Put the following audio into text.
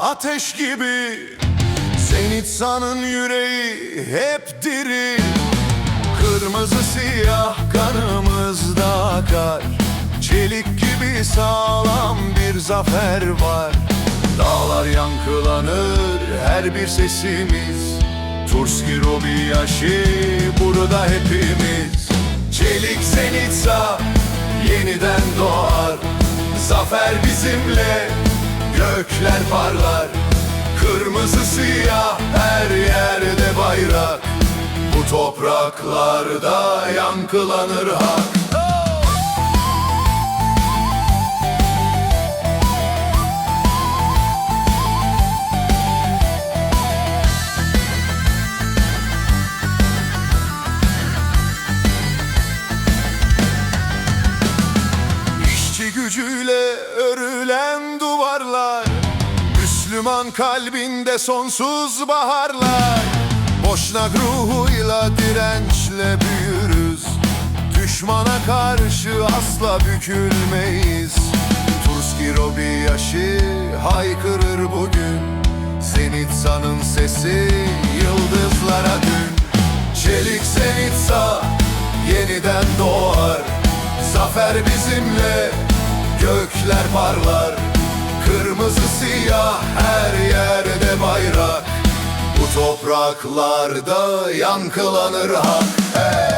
ateş gibi Zenitsan'ın yüreği hep diri. Kırmızı siyah kanımızda akar. Çelik gibi sağlam bir zafer var. Dağlar yankılanır her bir sesimiz. Turski Robiyashi burada hepimiz. Çelik Zenitsa yeniden doğar. Zafer bizimle gökler parlar Kırmızı siyah her yerde bayrak Bu topraklarda yankılanır hak Müslüman kalbinde sonsuz baharlar. Boşnak ruhuyla dirençle büyürüz. Düşmana karşı asla bükülmeyiz. Turski Robiyashi haykırır bugün. Zenitsa'nın sesi yıldızlara dün. Çelik Zenitsa yeniden doğar. Zafer bizimle gökler parlar Kırmızı siyah her yerde bayrak Bu topraklarda yankılanır hak hey!